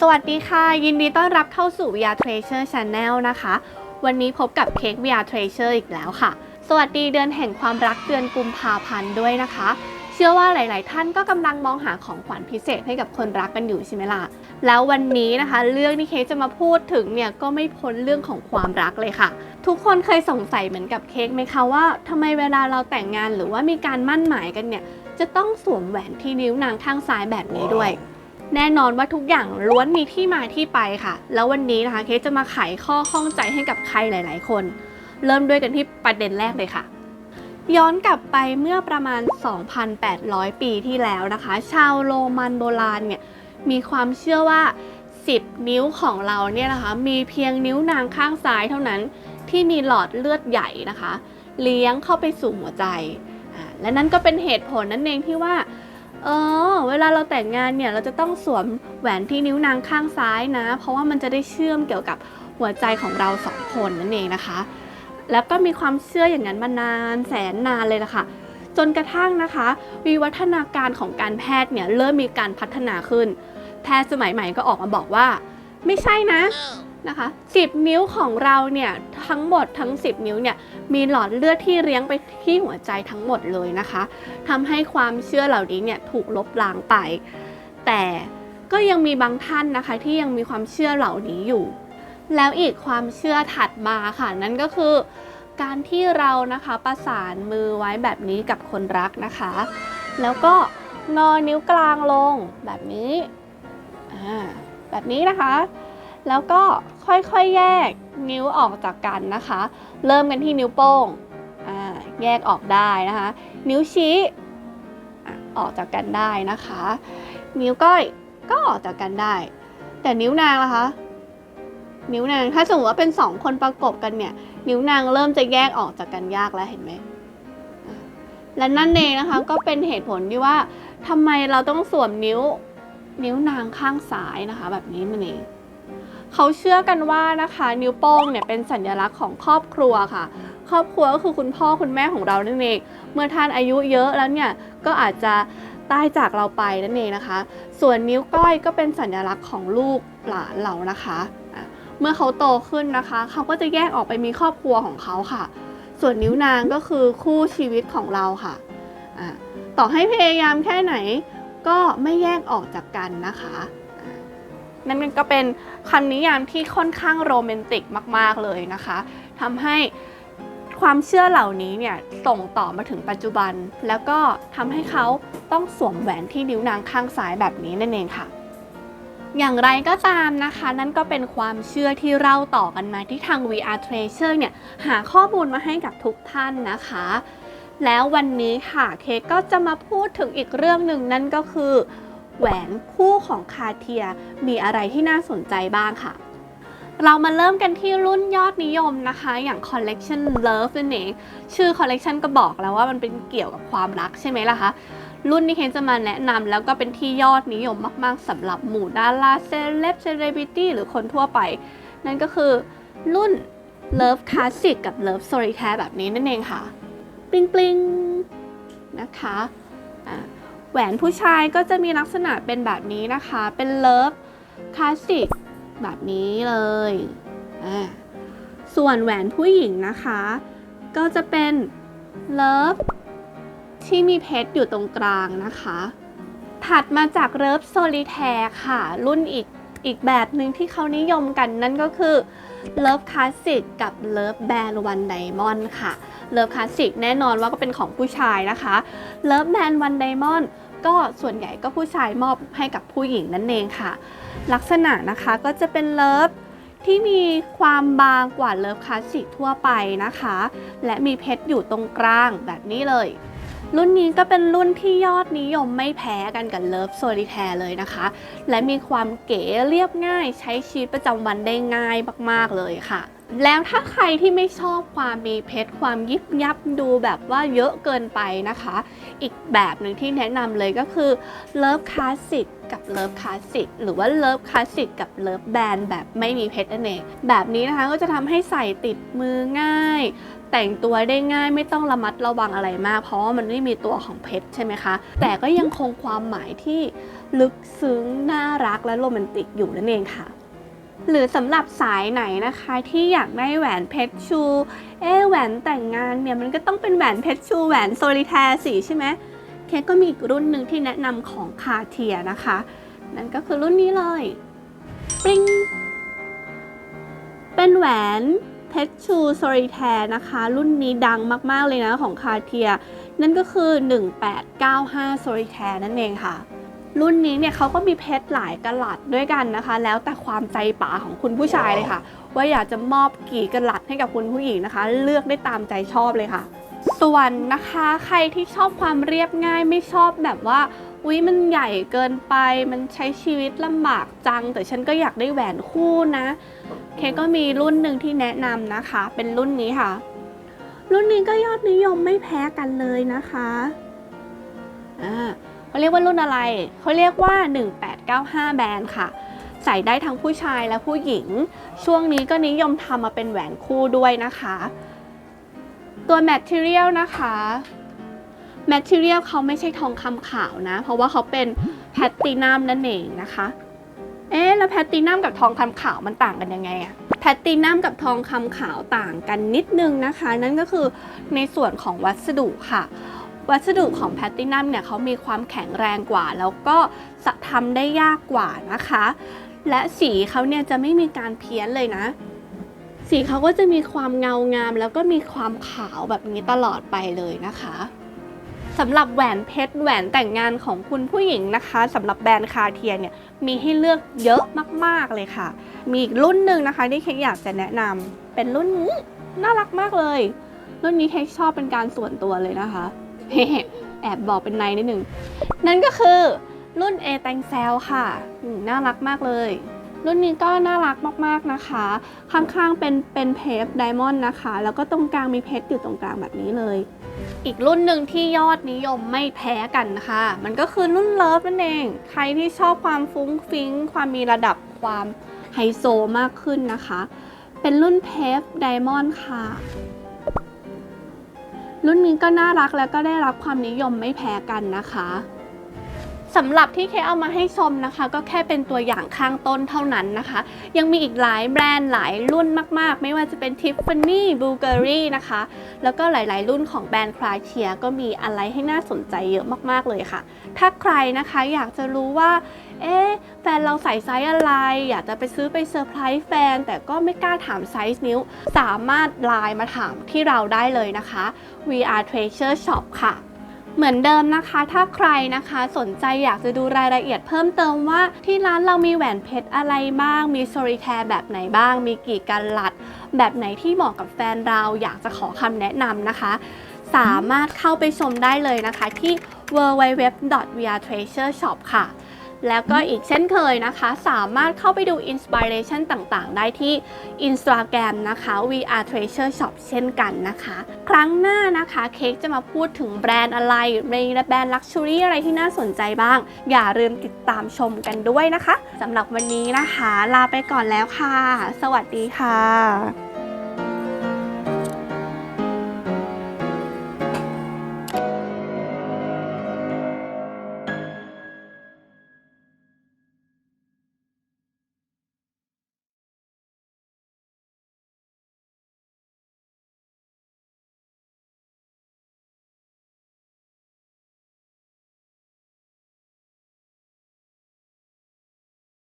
สวัสดีค่ะ ยินดีต้อนรับเข้าสู่ VR Treasure Channel นะคะ วันนี้พบกับเค้ก VR Treasure อีกแล้วค่ะ สวัสดีเดือนแห่งความรักเดือนกุมภาพันธ์ด้วยนะคะ เชื่อว่าหลาย ๆ ท่านก็กำลังมองหาของขวัญพิเศษให้กับคนรักกันอยู่ใช่ไหมล่ะ แล้ววันนี้นะคะ เรื่องที่เค้กจะมาพูดถึงเนี่ยก็ไม่พ้นเรื่องของความรักเลยค่ะ ทุกคนเคยสงสัยเหมือนกับเค้กไหมคะว่าทำไมเวลาเราแต่งงานหรือว่ามีการมั่นหมายกันเนี่ยจะต้องสวมแหวนที่นิ้วนางข้างซ้ายแบบนี้ด้วย แน่นอนว่าทุกอย่างล้วนมีที่มาที่ไปค่ะ แล้ววันนี้นะคะเคสจะมาไขข้อข้องใจให้กับใครหลาย ๆ คน เริ่มด้วยกันที่ประเด็นแรกเลยค่ะ ย้อนกลับไปเมื่อประมาณ 2,800 ปีที่แล้วนะคะ ชาวโรมันโบราณเนี่ยมีความเชื่อว่า 10 นิ้วของเราเนี่ยนะคะ มีเพียงนิ้วนางข้างซ้ายเท่านั้นที่มีหลอดเลือดใหญ่นะคะ เลี้ยงเข้าไปสู่หัวใจ และนั่นก็เป็นเหตุผลนั่นเองที่ว่า เออ เวลาเราแต่งงานเนี่ยเราจะต้องสวมแหวนที่นิ้วนางข้างซ้ายนะ เพราะว่ามันจะได้เชื่อมเกี่ยวกับหัวใจของเราสองคนนั่นเองนะคะ แล้วก็มีความเชื่ออย่างนั้นมานานแสนนานเลยล่ะค่ะ จนกระทั่งนะคะ วิวัฒนาการของการแพทย์เนี่ยเริ่มมีการพัฒนาขึ้น แพทย์สมัยใหม่ก็ออกมาบอกว่า ไม่ใช่นะ นะคะ 10 นิ้วของเราเนี่ยทั้งหมดทั้ง 10 นิ้วเนี่ยมีหลอดเลือดที่เลี้ยงไปที่หัวใจทั้งหมดเลยนะคะทำให้ความเชื่อเหล่านี้เนี่ยถูกลบล้างไป แต่ก็ยังมีบางท่านนะคะที่ยังมีความเชื่อเหล่านี้อยู่ แล้วอีกความเชื่อถัดมาค่ะ นั่นก็คือ การที่เรานะคะประสานมือไว้แบบนี้กับคนรักนะคะ แล้วก็งอนิ้วกลางลงแบบนี้แบบนี้นะคะ แล้วก็ค่อยๆแยกนิ้วออกจากกันนะคะ เริ่มกันที่นิ้วโป้งแยกออกได้นะคะ นิ้วชี้ออกจากกันได้นะคะ นิ้วก้อยก็ออกจากกันได้ แต่นิ้วนางล่ะคะ นิ้วนางถ้าสมมติว่าเป็นสองคนประกบกันเนี่ย นิ้วนางเริ่มจะแยกออกจากกันยากแล้วเห็นไหมและนั่นเองนะคะก็เป็นเหตุผลที่ว่าทำไมเราต้องสวมนิ้วนิ้วนางข้างซ้ายนะคะ แบบนี้มันเอง เขาเชื่อกันว่านะคะ นิ้วโป้งเนี่ยเป็นสัญลักษณ์ของครอบครัวค่ะ ครอบครัวก็คือคุณพ่อคุณแม่ของเรานั่นเอง เมื่อท่านอายุเยอะแล้วเนี่ยก็อาจจะตายจากเราไปนั่นเองนะคะ ส่วนนิ้วก้อยก็เป็นสัญลักษณ์ของลูกหลานเรานะคะะเมื่อเขาโตขึ้นนะคะ เขาก็จะแยกออกไปมีครอบครัวของเขาค่ะ ส่วนนิ้วนางก็คือคู่ชีวิตของเราค่ะะต่อให้พยายามแค่ไหนก็ไม่แยกออกจากกันนะคะ นั่นก็เป็นคำนิยามที่ค่อนข้างโรแมนติกมาก ๆ เลยนะคะทำให้ความเชื่อเหล่านี้เนี่ยส่งต่อมาถึงปัจจุบัน แล้วก็ทำให้เขาต้องสวมแหวนที่นิ้วนางข้างซ้ายแบบนี้นั่นเองค่ะ อย่างไรก็ตามนะคะ นั่นก็เป็นความเชื่อที่เล่าต่อกันมาที่ทาง VR Treasure เนี่ยหาข้อมูลมาให้กับทุกท่านนะคะ แล้ววันนี้ค่ะเคกก็จะมาพูดถึงอีกเรื่องหนึ่งนั่นก็คือ แหวนคู่ของคาเทียมีอะไรที่น่าสนใจบ้างค่ะ เรามาเริ่มกันที่รุ่นยอดนิยมนะคะ อย่าง Collection Love นั่นเอง ชื่อ Collection ก็บอกแล้วว่ามันเป็นเกี่ยวกับความรักใช่ไหมล่ะคะ รุ่นนี้เคนจะมาแนะนำแล้วก็เป็นที่ยอดนิยมมากๆสำหรับหมู่ดาราเซเลบเซเลบริตี้หรือคนทั่วไป นั่นก็คือรุ่น Love Classic กับ Love Solitaire แบบนี้นั่นเองค่ะ ปลิงปลิงนะคะอะ หวนผู้ชายก็จะมีลักษณะเป็นแบบนี้นะคะ เป็น Love Classic แบบนี้เลย ส่วนแหวนผู้หญิงนะคะ ก็จะเป็น Love ที่มีเพชรอยู่ตรงกลางนะคะ ถัดมาจากเลิฟโซลิแทร์ค่ะ รุ่นอีกอีกแบบหนึ่งที่เขานิยมกันนั่นก็คือเลิฟคลาสสิกกับเลิฟแบนวันไดมอนด์ค่ะเลิฟคลาสสิกแน่นอนว่าก็เป็นของผู้ชายนะคะเลิฟแบนวันไดมอนด์ ก็ส่วนใหญ่ก็ผู้ชายมอบให้กับผู้หญิงนั่นเองค่ะ ลักษณะนะคะก็จะเป็นเลิฟที่มีความบางกว่าเลิฟคลาสสิกทั่วไปนะคะ และมีเพชรอยู่ตรงกลางแบบนี้เลย รุ่นนี้ก็เป็นรุ่นที่ยอดนิยมไม่แพ้กันกับเลิฟโซลิแทร์เลยนะคะ และมีความเก๋เรียบง่ายใช้ชีวิตประจำวันได้ง่ายมากๆเลยค่ะ แล้วถ้าใครที่ไม่ชอบความมีเพชรความยิบยับดูแบบว่าเยอะเกินไปนะคะ อีกแบบหนึ่งที่แนะนำเลยก็คือเลิฟคลาสสิกกับเลิฟคลาสสิกหรือว่าเลิฟคลาสสิกกับเลิฟแบนด์แบบไม่มีเพชรนั่นเองแบบนี้นะคะก็จะทำให้ใส่ติดมือง่าย แต่งตัวได้ง่ายไม่ต้องระมัดระวังอะไรมาก เพราะว่ามันไม่มีตัวของเพชรใช่ไหมคะ แต่ก็ยังคงความหมายที่ลึกซึ้งน่ารักและโรแมนติกอยู่นั่นเองค่ะ หรือสำหรับสายไหนนะคะที่อยากได้แหวนเพชรชู เอ๊แหวนแต่งงานเนี่ยมันก็ต้องเป็นแหวนเพชรชูแหวนโซลิแทร์สีใช่ไหมเคกก็มีอีกรุ่นหนึ่งที่แนะนำของคาเทียนะคะ นั่นก็คือรุ่นนี้เลยปริงเป็นแหวนเพชรชูโซลิแทร์นะคะ รุ่นนี้ดังมาก ๆ เลยนะของคาเทีย นั่นก็คือ 1895 Solitaire นั่นเองค่ะ รุ่นนี้เนี่ยเขาก็มีเพชรหลายกะลัดด้วยกันนะคะ แล้วแต่ความใจป๋าของคุณผู้ชายเลยค่ะ ว่าอยากจะมอบกี่กะลัดให้กับคุณผู้หญิงนะคะ เลือกได้ตามใจชอบเลยค่ะ ส่วนนะคะใครที่ชอบความเรียบง่ายไม่ชอบแบบว่าอุ๊ยมันใหญ่เกินไปมันใช้ชีวิตลำบากจัง แต่ฉันก็อยากได้แหวนคู่นะ เคก็มีรุ่นหนึ่งที่แนะนำนะคะ เป็นรุ่นนี้ค่ะ รุ่นนี้ก็ยอดนิยมไม่แพ้กันเลยนะคะอ่า เขาเรียกว่ารุ่นอะไร เขาเรียกว่า 1895 แบรนด์ค่ะ ใส่ได้ทั้งผู้ชายและผู้หญิง ช่วงนี้ก็นิยมทำมาเป็นแหวนคู่ด้วยนะคะ ตัว material นะคะ material เขาไม่ใช่ทองคำขาวนะ เพราะว่าเขาเป็นแพตตินัมนั่นเองนะคะ เอ๊ะ แล้วแพตตินัมกับทองคำขาวมันต่างกันยังไงอะแพตตินัมกับทองคำขาวต่างกันนิดนึงนะคะ นั่นก็คือในส่วนของวัสดุค่ะ วัสดุของแพลตตินัมเนี่ยเขามีความแข็งแรงกว่า แล้วก็สะทำได้ยากกว่านะคะ และสีเขาเนี่ยจะไม่มีการเพี้ยนเลยนะ สีเขาก็จะมีความเงางาม แล้วก็มีความขาวแบบนี้ตลอดไปเลยนะคะสำหรับแหวนเพชรแหวนแต่งงานของคุณผู้หญิงนะคะสำหรับแบรนด์คาเทียเนี่ยมีให้เลือกเยอะมากๆเลยค่ะ มีอีกรุ่นหนึ่งนะคะที่เค้กอยากจะแนะนำเป็นรุ่นนี้น่ารักมากเลย รุ่นนี้เค้กชอบเป็นการส่วนตัวเลยนะคะ แอบบอกเป็นในนิดหนึ่ง นั่นก็คือรุ่น A แตงเซลค่ะน่ารักมากเลย รุ่นนี้ก็น่ารักมากๆนะคะ ข้างๆเป็นเป็นเพปไดมอนด์นะคะ แล้วก็ตรงกลางมีเพชรอยู่ตรงกลางแบบนี้เลย อีกรุ่นหนึ่งที่ยอดนิยมไม่แพ้กันนะคะมันก็คือรุ่นเลิฟนั่นเอง ใครที่ชอบความฟุ้งฟิ้ง ความมีระดับความไฮโซมากขึ้นนะคะ เป็นรุ่นเพฟไดมอนด์ค่ะ รุ่นนี้ก็น่ารักแล้วก็ได้รับความนิยมไม่แพ้กันนะคะ สำหรับที่เคเอามาให้ชมนะคะ ก็แค่เป็นตัวอย่างข้างต้นเท่านั้นนะคะ ยังมีอีกหลายแบรนด์หลายรุ่นมาก ๆ ไม่ว่าจะเป็น Tiffany Bulgari นะคะ แล้วก็หลาย ๆ รุ่นของแบรนด์คลาเทียก็มีอะไรให้น่าสนใจเยอะมาก ๆ เลยค่ะ ถ้าใครนะคะอยากจะรู้ว่า เอ๊ะแฟนเราใส่ไซส์อะไร อยากจะไปซื้อไปเซอร์ไพรส์แฟน แต่ก็ไม่กล้าถามไซส์นิ้ว สามารถไลน์มาถามที่เราได้เลยนะคะ VR Treasure Shop ค่ะ เหมือนเดิมนะคะ ถ้าใครนะคะสนใจอยากจะดูรายละเอียดเพิ่มเติมว่าที่ร้านเรามีแหวนเพชรอะไรบ้าง มีโซลิแทร์แบบไหนบ้าง มีกี่กันลัด แบบไหนที่เหมาะกับแฟนเราอยากจะขอคำแนะนำนะคะ สามารถเข้าไปชมได้เลยนะคะที่ www.vrtreasureshop ค่ะ แล้วก็อีกเช่นเคยนะคะ สามารถเข้าไปดูอินสปิเรชันต่างๆ ได้ที่ Instagram นะคะ VR Treasure Shop เช่นกันนะคะ ครั้งหน้านะคะเค้กจะมาพูดถึงแบรนด์อะไรในแบรนด์ลักชัวรี่อะไรที่น่าสนใจบ้าง อย่าลืมติดตามชมกันด้วยนะคะสำหรับวันนี้นะคะ ลาไปก่อนแล้วค่ะ สวัสดีค่ะ